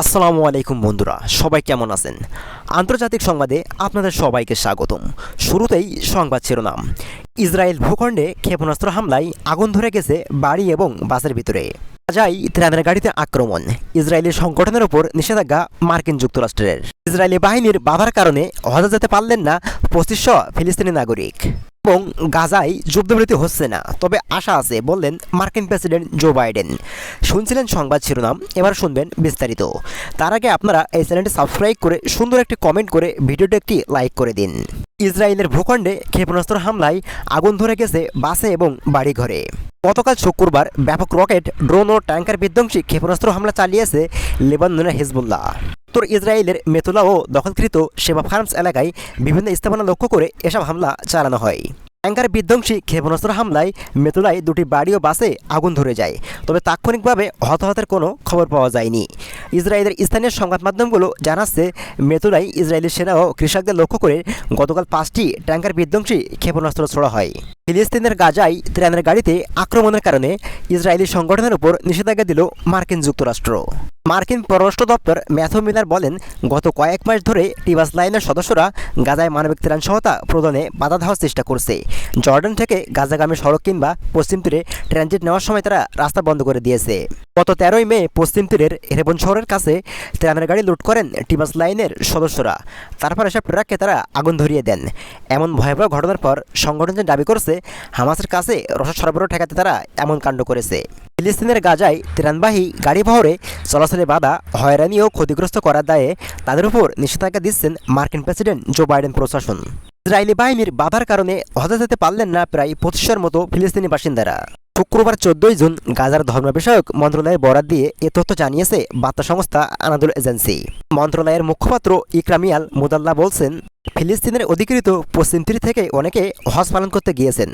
আসসালামু আলাইকুম বন্ধুরা, সবাই কেমন আছেন? আন্তর্জাতিক সংবাদে আপনাদের সবাইকে স্বাগতম। শুরুতেই সংবাদ শিরোনাম। ইসরায়েল ভূখণ্ডে ক্ষেপণাস্ত্র হামলায় আগুন ধরে গেছে বাড়ি এবং বাসের ভিতরে। গাজায় ত্রাণের গাড়িতে আক্রমণ। ইসরায়েলি সংগঠনের ওপর নিষেধাজ্ঞা মার্কিন যুক্তরাষ্ট্রের। ইসরায়েলি বাহিনীর বাধার কারণে হজে যেতে পারলেন না পঁচিশশো ফিলিস্তিনি নাগরিক। এবং গাজায় যুদ্ধবিরতি হচ্ছে না। তবে আশা আছে, বললেন মার্কিন প্রেসিডেন্ট জো বাইডেন। শুনছিলেন সংবাদ শিরোনাম, এবার শুনবেন বিস্তারিত। তার আগে আপনারা এই চ্যানেলটি সাবস্ক্রাইব করে সুন্দর একটি কমেন্ট করে ভিডিওটি একটি লাইক করে দিন। ইসরায়েলের ভূখণ্ডে ক্ষেপণাস্ত্র হামলায় আগুন ধরে গেছে বাসে এবং বাড়িঘরে। গতকাল শুক্রবার ব্যাপক রকেট, ড্রোন ও ট্যাঙ্কার বিধ্বংসী ক্ষেপণাস্ত্র হামলা চালিয়েছে লেবাননের হিজবুল্লাহ। উত্তর ইসরায়েলের মেতুলা ও দখলকৃত সেবা ফার্মস এলাকায় বিভিন্ন স্থাপনা লক্ষ্য করে এসব হামলা চালানো হয়। ট্যাঙ্কার বিধ্বংসী ক্ষেপণাস্ত্র হামলায় মেতুলায় দুটি বাড়ি ও বাসে আগুন ধরে যায়। তবে তাৎক্ষণিকভাবে হতাহতের কোনো খবর পাওয়া যায়নি। ইসরায়েলের স্থানীয় সংবাদ মাধ্যমগুলো জানাচ্ছে, মেতুলায় ইসরায়েলি সেনা ও কৃষকদের লক্ষ্য করে গতকাল পাঁচটি ট্যাঙ্কার বিধ্বংসী ক্ষেপণাস্ত্র ছোড়া হয়। ফিলিস্তিনের গাজায় ত্রাণের গাড়িতে আক্রমণের কারণে ইসরায়েলি সংগঠনের উপর নিষেধাজ্ঞা দিল মার্কিন যুক্তরাষ্ট্র। মার্কিন পররাষ্ট্র দপ্তর ম্যাথু মিলার বলেন, গত কয়েক মাস ধরে টিবাস লাইনের সদস্যরা গাজায় মানবিক ত্রাণ সহায়তা প্রদানে বাধা দেওয়ার চেষ্টা করছে। জর্ডান থেকে গাজাগামী সড়ক কিংবা পশ্চিম তীরে ট্রানজিট নেওয়ার সময় তারা রাস্তা বন্ধ করে দিয়েছে। গত তেরোই মে পশ্চিম তীরের হেরেবন শহরের কাছে ত্রাণের গাড়ি লুট করেন টিবাস লাইনের সদস্যরা। তারপর এসব ট্রাককে তারা আগুন ধরিয়ে দেন। এমন ভয়াবহ ঘটনার পর সংগঠনটি দাবি করছে, হামাসের কাছে রসদ সরবরাহ ঠেকাতে তারা এমন কাণ্ড করেছে। ফিলিস্তিনের গাজায় ত্রাণবাহী গাড়ি বহরে চলাচলে বাধা, হয়রানি ও ক্ষতিগ্রস্ত করার দায়ে তাদের উপর নিষেধাজ্ঞা দিচ্ছেন মার্কিন প্রেসিডেন্ট জো বাইডেন প্রশাসন। ইসরায়েলি বাহিনীর বাধার কারণে হজে যেতে পারলেন না প্রায় পঁচিশশোর মতো ফিলিস্তিনি বাসিন্দারা। শুক্রবার চোদ্দই জুন গাজার ধর্ম বিষয়ক মন্ত্রণালয়ের বরাদ দিয়ে এ তথ্য জানিয়েছে বার্তা সংস্থা আনাদুল এজেন্সি। মন্ত্রণালয়ের মুখপাত্র ইকরামিয়াল মুদাল্লা বলছেন ফিলিস্তিনের অধিকৃত পশ্চিম তীর থেকে অনেকে হজ পালন করতে গিয়েছেন।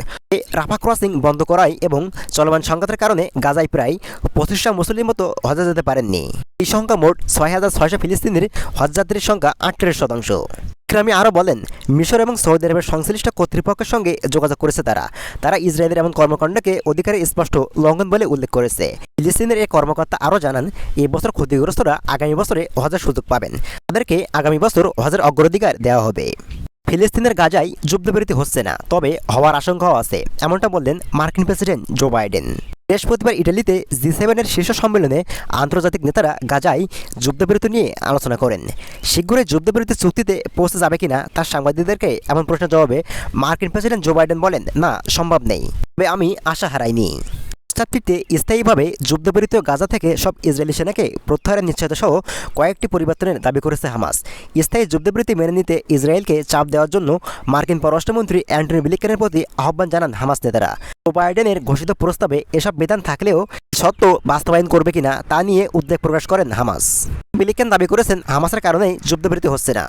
রাফা ক্রসিং বন্ধ করায় এবং চলমান সংঘাতের কারণে গাজায় প্রায় পঁচিশশো মুসলিম মতো হজে যেতে পারেননি। এই সংখ্যা মোট ছয় হাজার ছয়শো ফিলিস্তিনির হজযাত্রীর সংখ্যা আটত্রিশ শতাংশ। ইকরামি আরও বলেন, মিশর এবং সৌদি আরবের সংশ্লিষ্ট কর্তৃপক্ষের সঙ্গে যোগাযোগ করেছে তারা। তারা ইসরায়েলের এমন কর্মকাণ্ডকে অধিকারে স্পষ্ট লঙ্ঘন বলে উল্লেখ করেছে। ফিলিস্তিনের এই কর্মকর্তা আরও জানান এই বছর ক্ষতিগ্রস্তরা আগামী বছরে হজের সুযোগ পাবেন। তাদেরকে আগামী বছর হজের অগ্রাধিকার দেওয়া হবে। ফিলিস্তিনের গাজায় যুদ্ধবিরতি হচ্ছে না, তবে হওয়ার আশঙ্কাও আছে, এমনটা বললেন মার্কিন প্রেসিডেন্ট জো বাইডেন। বৃহস্পতিবার ইটালিতে জি সেভেনের শীর্ষ সম্মেলনে আন্তর্জাতিক নেতারা গাজায় যুদ্ধবিরতি নিয়ে আলোচনা করেন। শীঘ্রই যুদ্ধবিরতি চুক্তিতে পৌঁছে যাবে কিনা তার সাংবাদিকদেরকে এমন প্রশ্নের জবাবে মার্কিন প্রেসিডেন্ট জো বাইডেন বলেন, না, সম্ভব নেই। তবে আমি আশা হারাইনি। চারটিতে স্থায়ীভাবে যুদ্ধবিরতি ও গাজা থেকে সব ইসরায়েলি সেনাকে প্রত্যাহারের নিশ্চয়তা সহ কয়েকটি পরিবর্তনের দাবি করেছে হামাস। স্থায়ী যুদ্ধবিরতি মেনে নিতে ইসরায়েলকে চাপ দেওয়ার জন্য মার্কিন পররাষ্ট্রমন্ত্রী অ্যান্টনি ব্লিকেনের প্রতি আহ্বান জানান হামাস নেতারা। বাইডেনের ঘোষিত প্রস্তাবে এসব বিধান থাকলেও সত্য বাস্তবায়ন করবে কিনা তা নিয়ে উদ্বেগ প্রকাশ করেন হামাস। ব্লিকেন দাবি করেছেন হামাসের কারণেই যুদ্ধবিরতি হচ্ছে না।